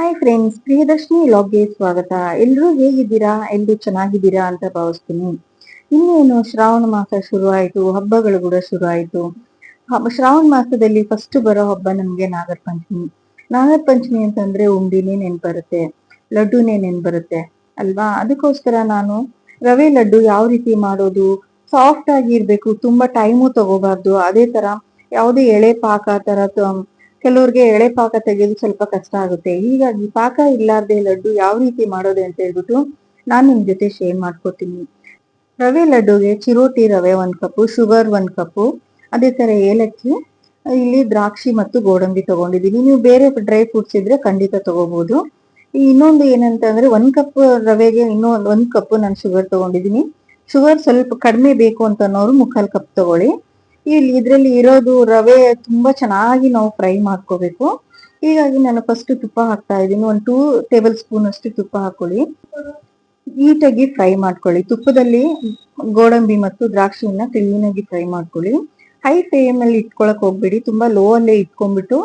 Hi friends Priyadarshini ಲಾಗ್ಗೆ ಸ್ವಾಗತ. ಎಲ್ಲರೂ ಹೇಗಿದ್ದೀರಾ? ಎಲ್ಲರೂ ಚೆನ್ನಾಗಿದ್ದೀರಾ ಅಂತ ಭಾವಿಸ್ತೀನಿ. ಇನ್ನೇನು, ಶ್ರಾವಣ ಮಾಸ ಶುರುವಾಯಿತು, ಹಬ್ಬಗಳು ಕೂಡ ಶುರುವಾಯಿತು. ಶ್ರಾವಣ ಮಾಸದಲ್ಲಿ ಫಸ್ಟ್ ಬರೋ ಹಬ್ಬ ನಮಗೆ ನಾಗರ ಪಂಚಮಿ ನಾಗರ ಪಂಚಮಿ ಅಂತಂದ್ರೆ ಉಂಡಿನೇ ನೆನ್ ಬರುತ್ತೆ ಲಡ್ಡುನೇ ನೆನ್ ಬರುತ್ತೆ ಅಲ್ವಾ? ಅದಕ್ಕೋಸ್ಕರ ನಾನು ರವೆ ಲಡ್ಡು ಯಾವ ರೀತಿ ಮಾಡೋದು ಸಾಫ್ಟ್ ಆಗಿ ಇರ್ಬೇಕು, ತುಂಬಾ ಟೈಮು ತಗೋಬಾರ್ದು, ಅದೇ ತರ ಯಾವುದೇ ಎಳೆ ಪಾಕ ತರ ಕೆಲವ್ರಿಗೆ ಎಳೆ ಪಾಕ ತೆಗೆಯೋದು ಸ್ವಲ್ಪ ಕಷ್ಟ ಆಗುತ್ತೆ. ಹೀಗಾಗಿ ಪಾಕ ಇಲ್ಲಾರ್ದೆ ಲಡ್ಡು ಯಾವ ರೀತಿ ಮಾಡೋದು ಅಂತ ಹೇಳ್ಬಿಟ್ಟು ನಾನು ನಿಮ್ ಜೊತೆ ಶೇರ್ ಮಾಡ್ಕೋತೀನಿ. ರವೆ ಲಡ್ಡುಗೆ ಚಿರೋಟಿ ರವೆ ಒಂದ್ ಕಪ್ಪು ಶುಗರ್ ಒಂದ್ ಕಪ್ಪು, ಅದೇ ತರ ಏಲಕ್ಕಿ, ಇಲ್ಲಿ ದ್ರಾಕ್ಷಿ ಮತ್ತು ಗೋಡಂಬಿ ತಗೊಂಡಿದ್ದೀನಿ ನೀವು ಬೇರೆ ಡ್ರೈ ಫ್ರೂಟ್ಸ್ ಇದ್ರೆ ಖಂಡಿತ ತಗೋಬಹುದು ಇನ್ನೊಂದು ಏನಂತಂದ್ರೆ ಒಂದ್ ಕಪ್ ರವೆಗೆ ಇನ್ನೊಂದು, ಒಂದ್ ಕಪ್ ನಾನು ಶುಗರ್ ತಗೊಂಡಿದ್ದೀನಿ ಶುಗರ್ ಸ್ವಲ್ಪ ಕಡಿಮೆ ಬೇಕು ಅಂತ ಅನ್ನೋರು ಮುಕ್ಕಾಲ್ ಕಪ್ ತಗೊಳ್ಳಿ. ಇಲ್ಲಿ ಇದರಲ್ಲಿ ಇರೋದು ರವೆ ತುಂಬಾ ಚೆನ್ನಾಗಿ ನಾವು ಫ್ರೈ ಮಾಡ್ಕೋಬೇಕು. ಹೀಗಾಗಿ ನಾನು ಫಸ್ಟ್ ತುಪ್ಪ ಹಾಕ್ತಾ ಇದ್ದೀನಿ. ಒಂದು ಟೂ ಟೇಬಲ್ ಸ್ಪೂನ್ ಅಷ್ಟು ತುಪ್ಪ ಹಾಕೊಳ್ಳಿ. ನೀಟಾಗಿ ಫ್ರೈ ಮಾಡ್ಕೊಳ್ಳಿ. ತುಪ್ಪದಲ್ಲಿ ಗೋಡಂಬಿ ಮತ್ತು ದ್ರಾಕ್ಷಿಯನ್ನ ಕ್ಲೀನ್ ಆಗಿ ಫ್ರೈ ಮಾಡ್ಕೊಳ್ಳಿ. ಹೈ ಫ್ಲೇಮ್ ಅಲ್ಲಿ ಇಟ್ಕೊಳಕ್ ಹೋಗ್ಬೇಡಿ. ತುಂಬಾ ಲೋ ಅಲ್ಲೇ ಇಟ್ಕೊಂಡ್ಬಿಟ್ಟು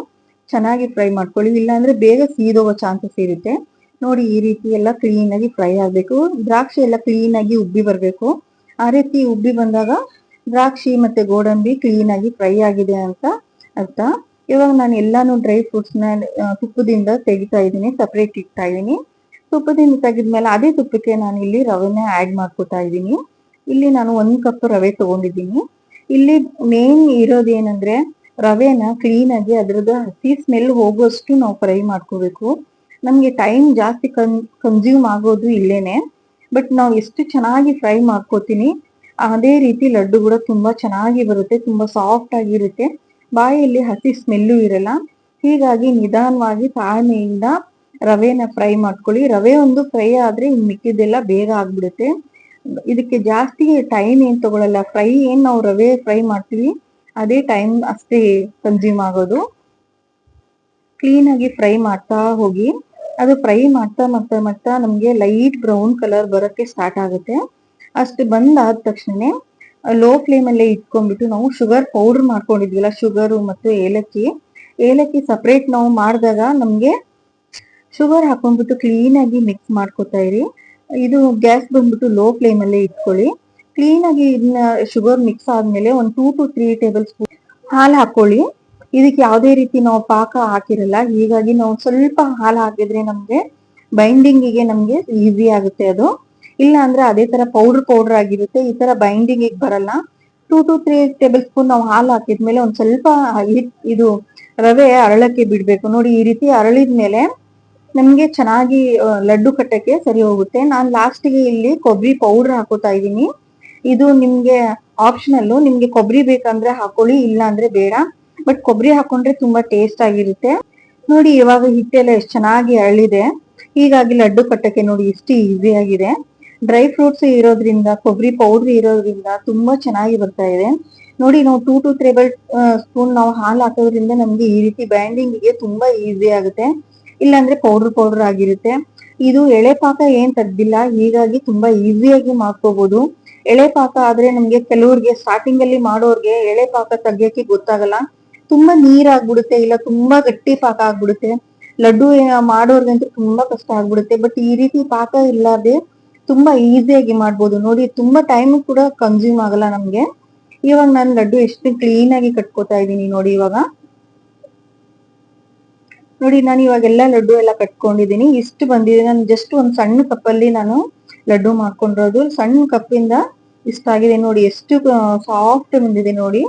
ಚೆನ್ನಾಗಿ ಫ್ರೈ ಮಾಡ್ಕೊಳ್ಳಿ. ಇಲ್ಲಾಂದ್ರೆ ಬೇಗ ಸೀದೋಗೋ ಚಾನ್ಸಸ್ ಇರುತ್ತೆ. ನೋಡಿ ಈ ರೀತಿ ಎಲ್ಲ ಕ್ಲೀನ್ ಆಗಿ ಫ್ರೈ ಆಗ್ಬೇಕು. ದ್ರಾಕ್ಷಿ ಎಲ್ಲ ಕ್ಲೀನ್ ಆಗಿ ಉಬ್ಬಿ ಬರ್ಬೇಕು. ಆ ರೀತಿ ಉಬ್ಬಿ ಬಂದಾಗ ದ್ರಾಕ್ಷಿ ಮತ್ತೆ ಗೋಡಂಬಿ ಕ್ಲೀನ್ ಆಗಿ ಫ್ರೈ ಆಗಿದೆ ಅಂತ ಅರ್ಥ. ಇವಾಗ ನಾನು ಎಲ್ಲಾನು ಡ್ರೈ ಫ್ರೂಟ್ಸ್ನ ತುಪ್ಪದಿಂದ ತೆಗಿತಾ ಇದ್ದೀನಿ ಸಪ್ರೇಟ್ ಇಡ್ತಾ ಇದ್ದೀನಿ. ತುಪ್ಪದಿಂದ ತೆಗೆದ್ಮೇಲೆ ಅದೇ ತುಪ್ಪಕ್ಕೆ ನಾನು ಇಲ್ಲಿ ರವೆನ ಆಡ್ ಮಾಡ್ಕೊತಾ ಇದ್ದೀನಿ. ಇಲ್ಲಿ ನಾನು ಒಂದ್ ಕಪ್ ರವೆ ತಗೊಂಡಿದ್ದೀನಿ. ಇಲ್ಲಿ ಮೇನ್ ಇರೋದೇನಂದ್ರೆ ರವೆನ ಕ್ಲೀನ್ ಆಗಿ ಅದ್ರದ್ದು ಹಸಿ ಸ್ಮೆಲ್ ಹೋಗುವಷ್ಟು ನಾವು ಫ್ರೈ ಮಾಡ್ಕೋಬೇಕು. ನಮ್ಗೆ ಟೈಮ್ ಜಾಸ್ತಿ ಕನ್ ಕನ್ಸ್ಯೂಮ್ ಆಗೋದು ಇಲ್ಲೇನೆ. ಬಟ್ ನಾವು ಎಷ್ಟು ಚೆನ್ನಾಗಿ ಫ್ರೈ ಮಾಡ್ಕೋತೀನಿ ಅದೇ ರೀತಿ ಲಡ್ಡು ಕೂಡ ತುಂಬಾ ಚೆನ್ನಾಗಿ ಬರುತ್ತೆ, ತುಂಬಾ ಸಾಫ್ಟ್ ಆಗಿರುತ್ತೆ. ಬಾಯಲ್ಲಿ ಹಸಿ ಸ್ಮೆಲ್ಲು ಇರಲ್ಲ. ಹೀಗಾಗಿ ನಿಧಾನವಾಗಿ ತಾಳ್ಮೆಯಿಂದ ರವೆನ ಫ್ರೈ ಮಾಡ್ಕೊಳ್ಳಿ. ರವೆ ಒಂದು ಫ್ರೈ ಆದ್ರೆ ಮಿಕ್ಕಿದೆಲ್ಲ ಬೇಗ ಆಗ್ಬಿಡುತ್ತೆ. ಇದಕ್ಕೆ ಜಾಸ್ತಿ ಟೈಮ್ ಏನ್ ತಗೊಳಲ್ಲ. ಫ್ರೈ ಏನ್ ನಾವು ರವೆ ಫ್ರೈ ಮಾಡ್ತೀವಿ, ಅದೇ ಟೈಮ್ ಅಷ್ಟೇ ಕನ್ಸ್ಯೂಮ್ ಆಗೋದು. ಕ್ಲೀನ್ ಆಗಿ ಫ್ರೈ ಮಾಡ್ತಾ ಹೋಗಿ, ಅದು ಫ್ರೈ ಮಾಡ್ತಾ ಮಾಡ್ತಾ ಮಾಡ್ತಾ ನಮ್ಗೆ ಲೈಟ್ ಬ್ರೌನ್ ಕಲರ್ ಬರೋಕ್ಕೆ ಸ್ಟಾರ್ಟ್ ಆಗುತ್ತೆ. ಅಷ್ಟು ಬಂದಾದ ತಕ್ಷಣನೇ ಲೋ ಫ್ಲೇಮ್ ಅಲ್ಲೇ ಇಟ್ಕೊಂಡ್ಬಿಟ್ಟು ನಾವು ಶುಗರ್ ಪೌಡರ್ ಮಾಡ್ಕೊಂಡಿದ್ವಿಲ್ಲ ಶುಗರು ಮತ್ತು ಏಲಕ್ಕಿ. ಏಲಕ್ಕಿ ಸಪ್ರೇಟ್ ನಾವು ಮಾಡಿದಾಗ ನಮಗೆ ಶುಗರ್ ಹಾಕೊಂಡ್ಬಿಟ್ಟು ಕ್ಲೀನ್ ಆಗಿ ಮಿಕ್ಸ್ ಮಾಡ್ಕೊತಾ ಇರಿ. ಇದು ಗ್ಯಾಸ್ ಬಂದ್ಬಿಟ್ಟು ಲೋ ಫ್ಲೇಮ್ ಅಲ್ಲೇ ಇಟ್ಕೊಳ್ಳಿ. ಕ್ಲೀನ್ ಆಗಿ ಇದನ್ನ ಶುಗರ್ ಮಿಕ್ಸ್ ಆದ್ಮೇಲೆ ಒಂದು two to three tablespoon ಹಾಲು ಹಾಕೊಳ್ಳಿ. ಇದಕ್ಕೆ ಯಾವುದೇ ರೀತಿ ನಾವು ಪಾಕ ಹಾಕಿರಲ್ಲ, ಹೀಗಾಗಿ ನಾವು ಸ್ವಲ್ಪ ಹಾಲು ಹಾಕಿದ್ರೆ ನಮಗೆ ಬೈಂಡಿಂಗಿಗೆ ನಮಗೆ ಈಸಿ ಆಗುತ್ತೆ ಅದು. ಇಲ್ಲ ಅಂದ್ರೆ ಅದೇ ತರ ಪೌಡರ್ ಪೌಡರ್ ಆಗಿರುತ್ತೆ, ಈ ತರ ಬೈಂಡಿಂಗ್ ಬರಲ್ಲ. Two to three tablespoon ನಾವು ಹಾಲು ಹಾಕಿದ್ಮೇಲೆ ಒಂದ್ ಸ್ವಲ್ಪ ಇದು ರವೆ ಅರಳಕ್ಕೆ ಬಿಡ್ಬೇಕು. ನೋಡಿ ಈ ರೀತಿ ಅರಳಿದ ಮೇಲೆ ನಮ್ಗೆ ಚೆನ್ನಾಗಿ ಲಡ್ಡು ಕಟ್ಟಕ್ಕೆ ಸರಿ ಹೋಗುತ್ತೆ. ನಾನು ಲಾಸ್ಟಿಗೆ ಇಲ್ಲಿ ಕೊಬ್ಬರಿ ಪೌಡರ್ ಹಾಕೋತಾ ಇದ್ದೀನಿ. ಇದು ನಿಮ್ಗೆ ಆಪ್ಷನಲ್ ನಿಮ್ಗೆ ಕೊಬ್ಬರಿ ಬೇಕಂದ್ರೆ ಹಾಕೊಳ್ಳಿ, ಇಲ್ಲ ಅಂದ್ರೆ ಬೇಡ. ಬಟ್ ಕೊಬ್ಬರಿ ಹಾಕೊಂಡ್ರೆ ತುಂಬಾ ಟೇಸ್ಟ್ ಆಗಿರುತ್ತೆ. ನೋಡಿ ಇವಾಗ ಹಿಟ್ಟೆಲ್ಲ ಎಷ್ಟು ಚೆನ್ನಾಗಿ ಅರಳಿದೆ. ಹೀಗಾಗಿ ಲಡ್ಡು ಕಟ್ಟಕ್ಕೆ ನೋಡಿ ಎಷ್ಟು ಈಸಿ ಆಗಿದೆ. ಡ್ರೈ ಫ್ರೂಟ್ಸ್ ಇರೋದ್ರಿಂದ, ಕೊಬ್ಬರಿ ಪೌಡ್ರ್ ಇರೋದ್ರಿಂದ ತುಂಬಾ ಚೆನ್ನಾಗಿ ಬರ್ತಾ ಇದೆ. ನೋಡಿ, ನಾವು ಟೂ ಟು ತ್ರೇಬಲ್ ಸ್ಪೂನ್ ನಾವು ಹಾಲು ಹಾಕೋದ್ರಿಂದ ನಮ್ಗೆ ಈ ರೀತಿ ಬ್ಯಾಂಡಿಂಗ್ಗೆ ತುಂಬಾ ಈಸಿ ಆಗುತ್ತೆ. ಇಲ್ಲಾಂದ್ರೆ ಪೌಡರ್ ಪೌಡರ್ ಆಗಿರುತ್ತೆ. ಇದು ಎಳೆ ಪಾಕ ಏನ್ ತೆಗ್ದಿಲ್ಲ, ಹೀಗಾಗಿ ತುಂಬಾ ಈಸಿಯಾಗಿ ಮಾಡ್ಕೋಬಹುದು ಎಳೆ ಪಾಕ ಆದ್ರೆ ನಮ್ಗೆ ಕೆಲವ್ರಿಗೆ ಸ್ಟಾರ್ಟಿಂಗ್ ಅಲ್ಲಿ ಮಾಡೋರ್ಗೆ ಎಳೆ ಪಾಕ ತೆಗಿಯಕ್ಕೆ ಗೊತ್ತಾಗಲ್ಲ. ತುಂಬಾ ನೀರ್ ಆಗ್ಬಿಡುತ್ತೆ, ಇಲ್ಲ ತುಂಬಾ ಗಟ್ಟಿ ಪಾಕ ಆಗ್ಬಿಡುತ್ತೆ. ಲಡ್ಡು ಮಾಡೋರ್ಗಂತೂ ತುಂಬಾ ಕಷ್ಟ ಆಗ್ಬಿಡುತ್ತೆ. ಬಟ್ ಈ ರೀತಿ ಪಾಕ ಇಲ್ಲದೆ ತುಂಬಾ ಈಸಿಯಾಗಿ ಮಾಡ್ಬೋದು. ನೋಡಿ, ತುಂಬಾ ಟೈಮ್ ಕೂಡ ಕನ್ಸ್ಯೂಮ್ ಆಗಲ್ಲ ನಮ್ಗೆ. ಇವಾಗ ನಾನು ಲಡ್ಡು ಎಷ್ಟು ಕ್ಲೀನ್ ಆಗಿ ಕಟ್ಕೋತಾ ಇದ್ದೀನಿ ನೋಡಿ ಇವಾಗ. ನೋಡಿ, ನಾನು ಇವಾಗ ಎಲ್ಲ ಲಡ್ಡು ಎಲ್ಲ ಕಟ್ಕೊಂಡಿದ್ದೀನಿ. ಇಷ್ಟು ಬಂದಿದೆ. ನಾನು ಜಸ್ಟ್ ಒಂದ್ ಸಣ್ಣ ಕಪ್ಪಲ್ಲಿ ನಾನು ಲಡ್ಡು ಮಾಡ್ಕೊಂಡಿರೋದು. ಸಣ್ಣ ಕಪ್ಪಿಂದ ಇಷ್ಟ ಆಗಿದೆ ನೋಡಿ. ಎಷ್ಟು ಸಾಫ್ಟ್ ಬಂದಿದೆ ನೋಡಿ.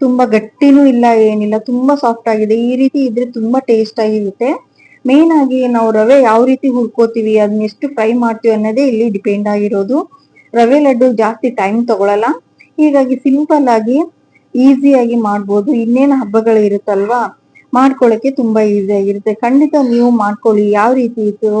ತುಂಬಾ ಗಟ್ಟಿನೂ ಇಲ್ಲ, ಏನಿಲ್ಲ. ತುಂಬಾ ಸಾಫ್ಟ್ ಆಗಿದೆ. ಈ ರೀತಿ ಇದ್ರೆ ತುಂಬಾ ಟೇಸ್ಟ್ ಆಗಿರುತ್ತೆ. ಮೇನ್ ಆಗಿ ನಾವು ರವೆ ಯಾವ ರೀತಿ ಹುರ್ಕೋತೀವಿ, ಅದನ್ನ ಎಷ್ಟು ಫ್ರೈ ಮಾಡ್ತೀವಿ ಅನ್ನೋದೇ ಇಲ್ಲಿ ಡಿಪೆಂಡ್ ಆಗಿರೋದು. ರವೆ ಲಡ್ಡು ಜಾಸ್ತಿ ಟೈಮ್ ತಗೊಳಲ್ಲ. ಹೀಗಾಗಿ ಸಿಂಪಲ್ ಆಗಿ ಈಸಿಯಾಗಿ ಮಾಡ್ಬೋದು. ಇನ್ನೇನು ಹಬ್ಬಗಳು ಇರುತ್ತಲ್ವಾ? ಮಾಡ್ಕೊಳಕ್ಕೆ ತುಂಬಾ ಈಸಿ ಆಗಿರುತ್ತೆ. ಖಂಡಿತ ನೀವು ಮಾಡ್ಕೊಳ್ಳಿ. ಯಾವ ರೀತಿ ಇತ್ತು?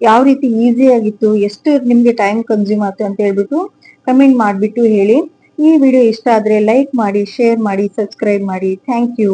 ಯಾವ ರೀತಿ ಈಸಿ ಆಗಿತ್ತು? ಎಷ್ಟು ನಿಮ್ಗೆ ಟೈಮ್ ಕನ್ಸ್ಯೂಮ್ ಆಯ್ತು ಅಂತ ಹೇಳ್ಬಿಟ್ಟು ಕಮೆಂಟ್ ಮಾಡಿಬಿಟ್ಟು ಹೇಳಿ. ಈ ವಿಡಿಯೋ ಇಷ್ಟ ಆದ್ರೆ ಲೈಕ್ ಮಾಡಿ ಶೇರ್ ಮಾಡಿ ಸಬ್ಸ್ಕ್ರೈಬ್ ಮಾಡಿ. Thank you